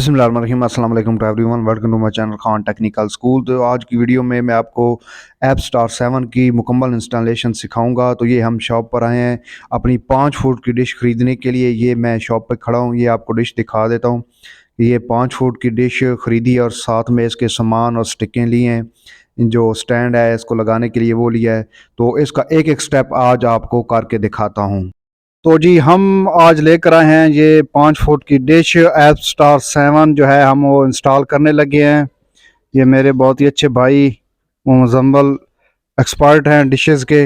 بسم اللہ الرحمن الرحیم، السلام علیکم to everyone, welcome to my channel Khan technical school تو آج کی ویڈیو میں میں آپ کو ایپ سٹار سیون کی مکمل انسٹالیشن سکھاؤں گا۔ تو یہ ہم شاپ پر آئے ہیں اپنی پانچ فوٹ کی ڈش خریدنے کے لیے۔ یہ میں شاپ پہ کھڑا ہوں، یہ آپ کو ڈش دکھا دیتا ہوں۔ یہ پانچ فوٹ کی ڈش خریدی اور ساتھ میں اس کے سامان اور سٹکیں لی ہیں۔ جو سٹینڈ ہے اس کو لگانے کے لیے وہ لیا ہے۔ تو اس کا ایک ایک سٹیپ آج آپ کو کر کے دکھاتا ہوں۔ تو جی ہم آج لے کر آئے ہیں یہ پانچ فٹ کی ڈش، ایپ سٹار سیون جو ہے ہم وہ انسٹال کرنے لگے ہیں۔ یہ میرے بہت ہی اچھے بھائی وہ مزمبل ایکسپرٹ ہیں ڈشز کے۔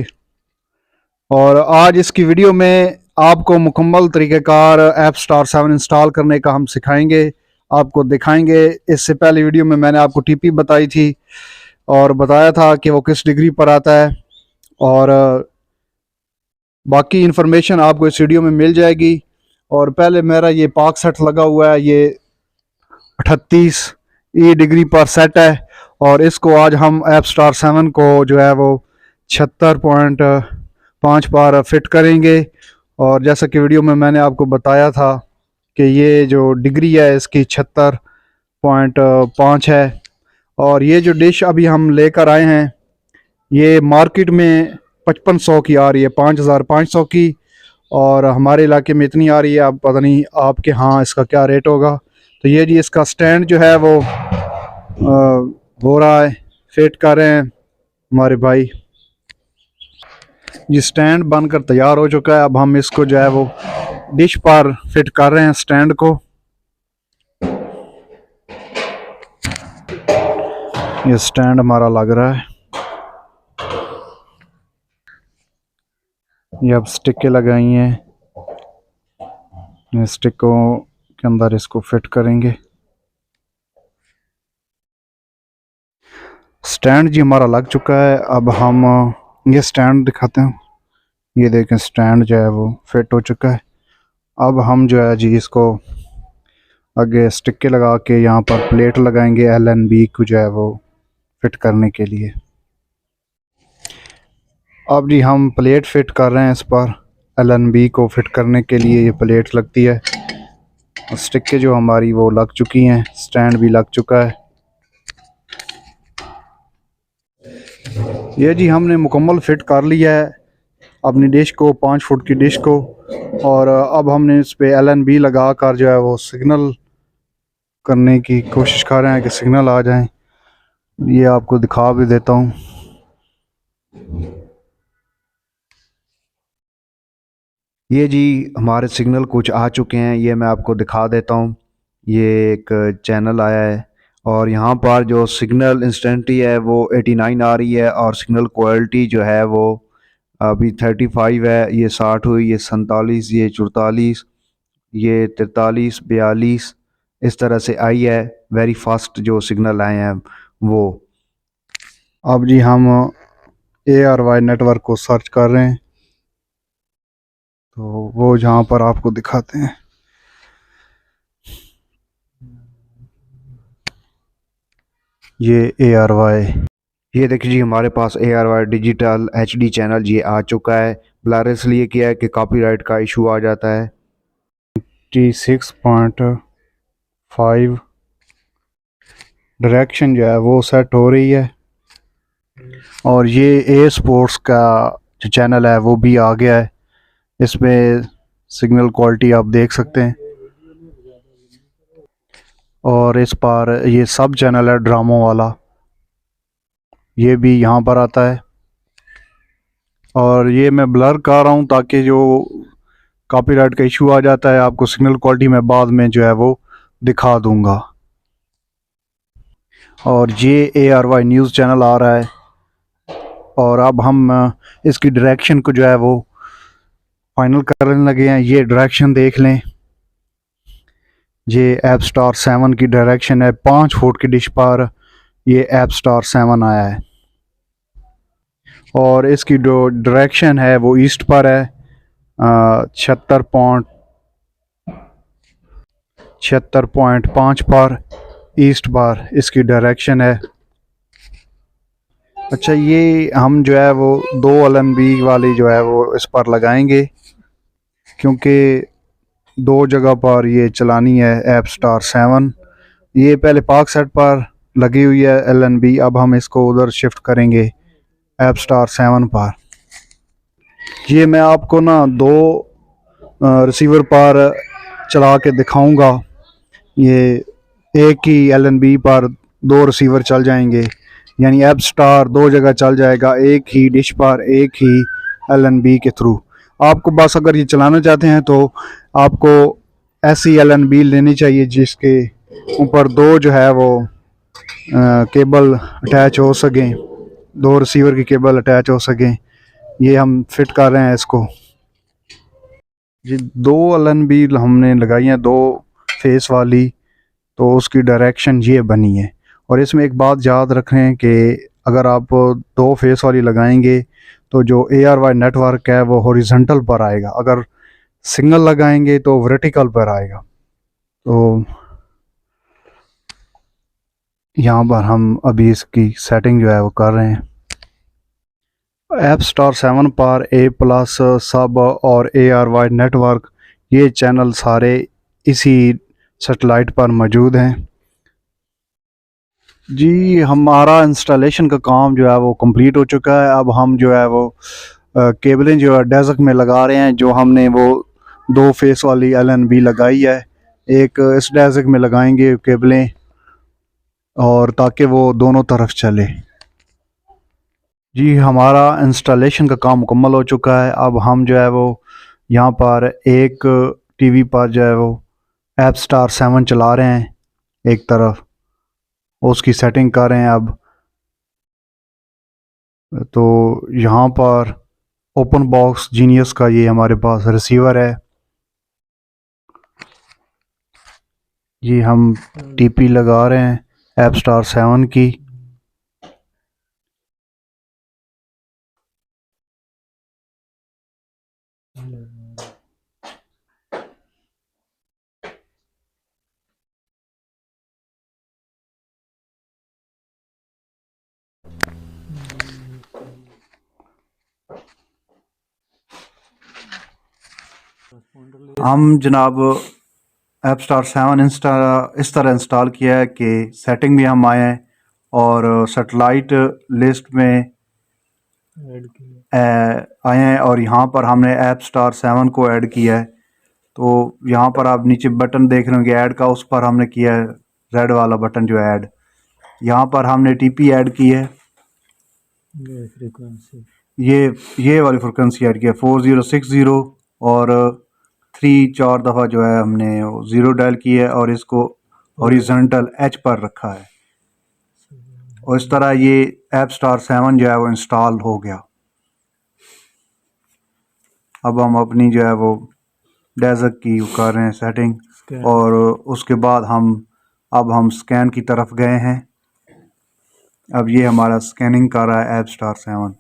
اور آج اس کی ویڈیو میں آپ کو مکمل طریقہ کار ایپ سٹار سیون انسٹال کرنے کا ہم سکھائیں گے، آپ کو دکھائیں گے۔ اس سے پہلی ویڈیو میں میں نے آپ کو ٹی پی بتائی تھی اور بتایا تھا کہ وہ کس ڈگری پر آتا ہے۔ اور باقی انفارمیشن آپ کو اس ویڈیو میں مل جائے گی۔ اور پہلے میرا یہ پاک سیٹ لگا ہوا ہے، یہ اٹھتیس ای ڈگری پر سیٹ ہے۔ اور اس کو آج ہم ایپ سٹار سیون کو جو ہے وہ چھتر پوائنٹ پانچ پار فٹ کریں گے۔ اور جیسا کہ ویڈیو میں میں نے آپ کو بتایا تھا کہ یہ جو ڈگری ہے، اس کی چھتر پوائنٹ پانچ ہے۔ اور یہ جو ڈش ابھی ہم لے کر آئے ہیں، یہ مارکیٹ میں پچپن سو کی آ رہی ہے، پانچ ہزار پانچ سو کی۔ اور ہمارے علاقے میں اتنی آ رہی ہے، اب پتہ نہیں آپ کے ہاں اس کا کیا ریٹ ہوگا۔ تو یہ جی اس کا سٹینڈ جو ہے وہ ہو رہا ہے۔ فٹ کر رہے ہیں ہمارے بھائی۔ یہ سٹینڈ بن کر تیار ہو چکا ہے۔ اب ہم اس کو جو ہے وہ ڈش پر فٹ کر رہے ہیں سٹینڈ کو۔ یہ سٹینڈ ہمارا لگ رہا ہے۔ یہ اب سٹکیں لگائی ہیں۔ سٹکوں کے اندر اس کو فٹ کریں گے۔ سٹینڈ جی ہمارا لگ چکا ہے۔ اب ہم یہ سٹینڈ دکھاتے ہیں۔ یہ دیکھیں سٹینڈ جو ہے وہ فٹ ہو چکا ہے۔ اب ہم جو ہے جی اس کو آگے سٹکے لگا کے یہاں پر پلیٹ لگائیں گے۔ ایل این بی کو جو ہے وہ فٹ کرنے کے لیے۔ اب جی ہم پلیٹ فٹ کر رہے ہیں اس پر۔ ایل این بی کو فٹ کرنے کے لیے یہ پلیٹ لگتی ہے۔ سٹکیں جو ہماری وہ لگ چکی ہیں سٹینڈ بھی لگ چکا ہے۔ یہ جی ہم نے مکمل فٹ کر لیا ہے اپنی ڈش کو، پانچ فٹ کی ڈش کو۔ اور اب ہم نے اس پہ ایل این بی لگا کر جو ہے وہ سگنل کرنے کی کوشش کر رہے ہیں کہ سگنل آ جائیں۔ یہ آپ کو دکھا بھی دیتا ہوں۔ یہ جی ہمارے سگنل کچھ آ چکے ہیں، یہ میں آپ کو دکھا دیتا ہوں۔ یہ ایک چینل آیا ہے اور یہاں پر جو سگنل انسٹنٹی ہے وہ ایٹی نائن آ رہی ہے اور سگنل کوالٹی جو ہے وہ ابھی تھرٹی فائیو ہے، یہ ساٹھ ہوئی، یہ سنتالیس، یہ چرتالیس یہ ترتالیس، بیالیس، اس طرح سے آئی ہے۔ ویری فاسٹ جو سگنل آئے ہیں وہ۔ اب جی ہم A R Y network کو سرچ کر رہے ہیں۔ تو وہ جہاں پر آپ کو دکھاتے ہیں۔ یہ اے آر وائی یہ دیکھیں جی ہمارے پاس A R Y digital H D channel یہ آ چکا ہے۔ بلار اس لیے کیا ہے کہ کاپی رائٹ کا ایشو آ جاتا ہے۔ T six point five. Direction جو ہے وہ سیٹ ہو رہی ہے۔ اور یہ اے سپورٹس کا جو چینل ہے وہ بھی آ گیا ہے۔ اس میں سگنل کوالٹی آپ دیکھ سکتے ہیں۔ اور اس پر یہ سب چینل ہے ڈراموں والا۔ یہ بھی یہاں پر آتا ہے۔ اور یہ میں بلر کر رہا ہوں تاکہ جو کاپی رائٹ کا ایشو آ جاتا ہے، آپ کو سگنل کوالٹی میں بعد میں جو ہے وہ دکھا دوں گا۔ اور یہ A R Y news channel آ رہا ہے۔ اور اب ہم اس کی ڈائریکشن کو جو ہے وہ فائنل کرنے لگے ہیں یہ ڈائریکشن دیکھ لیں یہ ایپ سٹار سیون کی ڈائریکشن ہے پانچ فوٹ کی ڈش پر یہ ایپ سٹار سیون آیا ہے اور اس کی جو ڈائریکشن ہے وہ ایسٹ پر ہے چھتر پوائنٹ چھتر پوائنٹ پانچ پر ایسٹ پر اس کی ڈائریکشن ہے اچھا یہ ہم جو ہے وہ دو ایل بی والی جو ہے وہ اس پر لگائیں گے کیونکہ دو جگہ پر یہ چلانی ہے ایپ سٹار سیون۔ یہ پہلے پاک سیٹ پر لگی ہوئی ہے ایل این بی۔ اب ہم اس کو ادھر شفٹ کریں گے ایپ سٹار سیون پر۔ یہ میں آپ کو نا دو ریسیور پر چلا کے دکھاؤں گا۔ یہ ایک ہی ایل این بی پر دو ریسیور چل جائیں گے۔ یعنی ایپ سٹار دو جگہ چل جائے گا، ایک ہی ڈش پر، ایک ہی ایل این بی کے تھرو۔ آپ کو بس اگر یہ چلانا چاہتے ہیں تو آپ کو ایسی ایل این بی لینی چاہیے، جس کے اوپر دو جو ہے وہ کیبل اٹیچ ہو سکیں۔ دو ریسیور کی کیبل اٹیچ ہو سکیں۔ یہ ہم فٹ کر رہے ہیں اس کو۔ جی دو ایل این بی ہم نے لگائی ہیں، دو فیس والی۔ تو اس کی ڈائریکشن یہ بنی ہے۔ اور اس میں ایک بات یاد رکھیں کہ اگر آپ دو فیس والی لگائیں گے تو جو A R Y network ہے وہ ہوریزنٹل پر آئے گا۔ اگر سنگل لگائیں گے تو ورٹیکل پر آئے گا۔ تو یہاں پر ہم ابھی اس کی سیٹنگ جو ہے وہ کر رہے ہیں۔ ایپ سٹار سیون پر اے پلس سب اور A R Y network یہ چینل سارے اسی سیٹلائٹ پر موجود ہیں۔ جی ہمارا انسٹالیشن کا کام جو ہے وہ کمپلیٹ ہو چکا ہے۔ اب ہم جو ہے وہ کیبلیں جو ہے ڈیزک میں لگا رہے ہیں، جو ہم نے وہ دو فیس والی ایل این بی لگائی ہے۔ ایک اس ڈیزک میں لگائیں گے کیبلیں اور تاکہ وہ دونوں طرف چلے۔ جی ہمارا انسٹالیشن کا کام مکمل ہو چکا ہے۔ اب ہم جو ہے وہ یہاں پر ایک ٹی وی پر جو ہے وہ ایپ سٹار سیون چلا رہے ہیں ایک طرف۔ اس کی سیٹنگ کر رہے ہیں اب۔ تو یہاں پر اوپن باکس جینیس کا یہ ہمارے پاس ریسیور ہے۔ یہ ہم ٹی پی لگا رہے ہیں ایپ سٹار سیون کی۔ ہم جناب ایپ سٹار سیون انسٹا اس طرح انسٹال کیا ہے کہ سیٹنگ میں ہم آئے ہیں اور سیٹلائٹ لسٹ میں آئے ہیں اور یہاں پر ہم نے ایپ سٹار سیون کو ایڈ کیا ہے۔ تو یہاں پر آپ نیچے بٹن دیکھ رہے ہوں گے ایڈ کا اس پر ہم نے کیا ہے ریڈ والا بٹن جو ہے ایڈ یہاں پر ہم نے ٹی پی ایڈ کی ہے۔ یہ یہ والی فریکوینسی ایڈ کی ہے فور زیرو سکس زیرو اور تھری چار دفعہ جو ہے ہم نے زیرو ڈائل کی ہے اور اس کو اوریزنٹل ایچ پر رکھا ہے۔ اور اس طرح یہ ایپ سٹار سیون جو ہے وہ انسٹال ہو گیا۔ اب ہم اپنی جو ہے وہ ڈیزک کی کر رہے ہیں سیٹنگ اور اس کے بعد ہم اب ہم سکین کی طرف گئے ہیں۔ اب یہ ہمارا سکیننگ کر رہا ہے ایپ سٹار سیون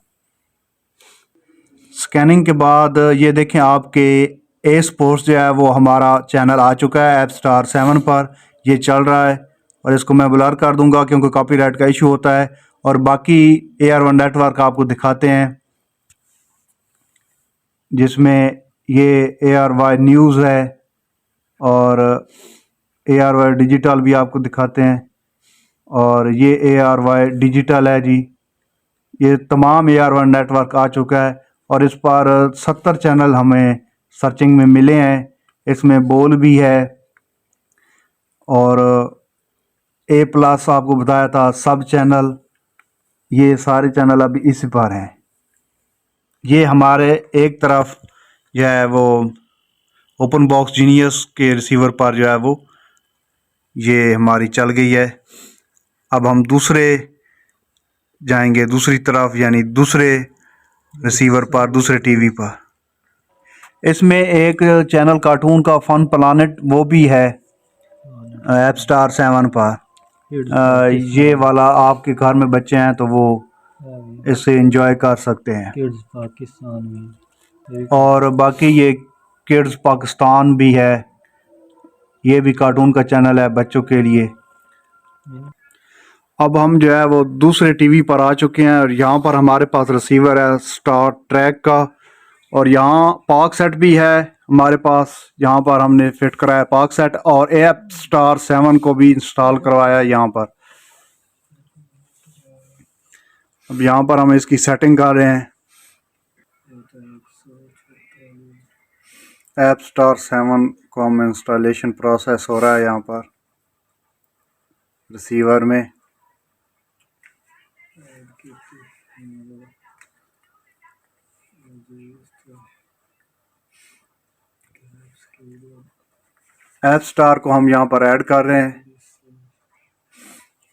سکیننگ کے بعد یہ دیکھیں آپ کے اے سپورٹس جو ہے وہ ہمارا چینل آ چکا ہے ایپ سٹار سیون پر، یہ چل رہا ہے اور اس کو میں بلر کر دوں گا کیونکہ کاپی رائٹ کا ایشو ہوتا ہے اور باقی A R one network آپ کو دکھاتے ہیں، جس میں یہ اے آر وائی نیوز ہے اور اے آر وائی ڈیجیٹل بھی آپ کو دکھاتے ہیں اور یہ اے آر وائی ڈیجیٹل ہے جی یہ تمام A R Y network آ چکا ہے اور اس پر ستر چینل ہمیں سرچنگ میں ملے ہیں، اس میں بول بھی ہے۔ اور اے پلس آپ کو بتایا تھا سب چینل یہ سارے چینل ابھی اسی پر ہیں۔ یہ ہمارے ایک طرف جو ہے وہ اوپن باکس جینیس کے ریسیور پر جو ہے وہ یہ ہماری چل گئی ہے۔ اب ہم دوسرے جائیں گے، دوسری طرف یعنی دوسرے ریسیور پر، دوسرے ٹی وی پر۔ اس میں ایک چینل کارٹون کا فن پلانٹ وہ بھی ہے ایپ سٹار سیون پر۔ یہ والا آپ کے گھر میں بچے ہیں تو وہ اس سے انجوائے کر سکتے ہیں۔ اور باقی یہ کڈز پاکستان بھی ہے۔ یہ بھی کارٹون کا چینل ہے بچوں کے لیے۔ اب ہم جو ہے وہ دوسرے ٹی وی پر آ چکے ہیں اور یہاں پر ہمارے پاس ریسیور ہے سٹار ٹریک کا۔ اور یہاں پاک سیٹ بھی ہے ہمارے پاس۔ یہاں پر ہم نے فٹ کرایا پاک سیٹ اور ایپ سٹار سیون کو بھی انسٹال کروایا ہے یہاں پر۔ اب یہاں پر ہم اس کی سیٹنگ کر رہے ہیں۔ ایپ سٹار سیون کو ہم انسٹالیشن پروسیس ہو رہا ہے یہاں پر۔ رسیور میں۔ ایپ سٹار کو ہم یہاں پر ایڈ کر رہے ہیں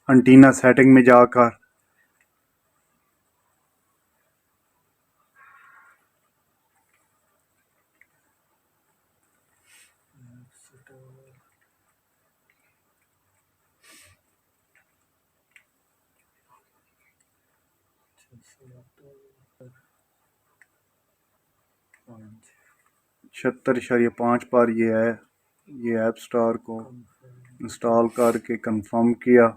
انٹینا سیٹنگ میں جا کر Thank you. چھتر اشاریہ پانچ بار یہ ہے، یہ ایپ سٹار کو انسٹال کر کے کنفرم کیا۔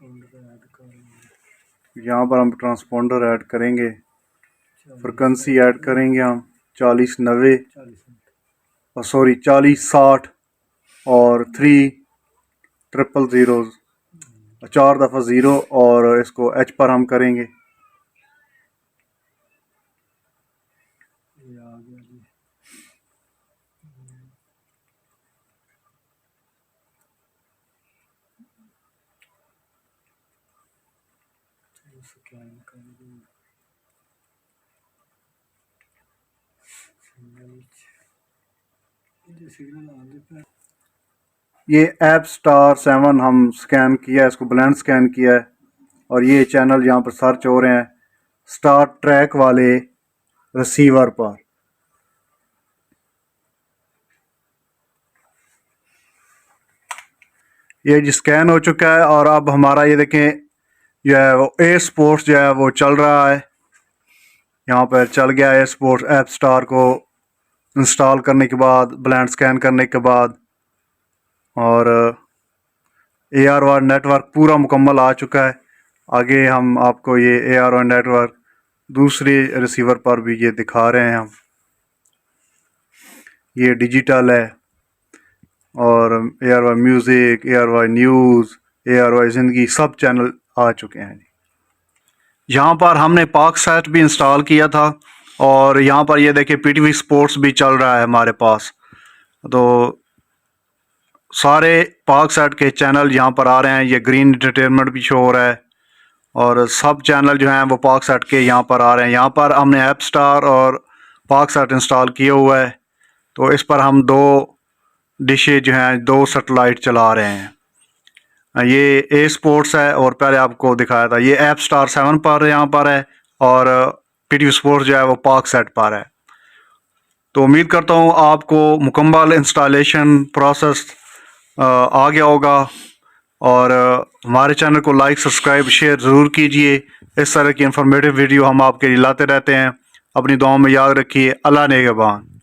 ایڈ کر یہاں پر ہم ٹرانسپونڈر ایڈ کریں گے فرکنسی ایڈ کریں گے ہم، چالیس نوے سوری، چالیس ساٹھ، اور تھری ٹرپل زیروز چار دفعہ زیرو، اور اس کو ایچ پر ہم کریں گے۔ یہ ایپ سٹار سیون ہم سکین کیا ہے، اس کو بلینڈ سکین کیا ہے اور یہ چینل یہاں پر سرچ ہو رہے ہیں سٹار ٹریک والے رسیور پر۔ یہ جی سکین ہو چکا ہے اور اب ہمارا یہ دیکھیں، جو ہے وہ اے سپورٹس جو ہے وہ چل رہا ہے۔ یہاں پر چل گیا ہے سپورٹس ایپ سٹار کو۔ انسٹال کرنے کے بعد، بلینڈ سکین کرنے کے بعد، اور A R Y network پورا مکمل آ چکا ہے۔ آگے ہم آپ کو یہ A R Y network دوسرے ریسیور پر بھی یہ دکھا رہے ہیں ہم۔ یہ ڈیجیٹل ہے۔ اور A R Y music A R Y news A R Y Zindagi, sub channel آ چکے ہیں۔ جی۔ یہاں پر ہم نے پاک سیٹ بھی انسٹال کیا تھا۔ اور یہاں پر یہ دیکھیں پی ٹی وی سپورٹس بھی چل رہا ہے ہمارے پاس۔ تو سارے پاک سیٹ کے چینل یہاں پر آ رہے ہیں۔ یہ گرین انٹرٹینمنٹ بھی شو ہو رہا ہے۔ اور سب چینل جو ہیں وہ پاک سیٹ کے یہاں پر آ رہے ہیں۔ یہاں پر ہم نے ایپ سٹار اور پاک سیٹ انسٹال کیا ہوا ہے تو اس پر ہم دو ڈشے جو ہیں، دو سیٹلائٹ چلا رہے ہیں۔ یہ اے سپورٹس ہے اور پہلے آپ کو دکھایا تھا۔ یہ ایپ سٹار سیون پر یہاں پر ہے اور پی ٹی اسپورٹس جو ہے وہ پاک سیٹ پا رہا ہے۔ تو امید کرتا ہوں آپ کو مکمل انسٹالیشن پروسیس، آ گیا ہوگا۔ اور ہمارے چینل کو لائک، سبسکرائب، شیئر ضرور کیجیے۔ اس طرح کی انفارمیٹیو ویڈیو ہم آپ کے لیے لاتے رہتے ہیں۔ اپنی دعاؤں میں یاد رکھیے۔ اللہ نگہبان۔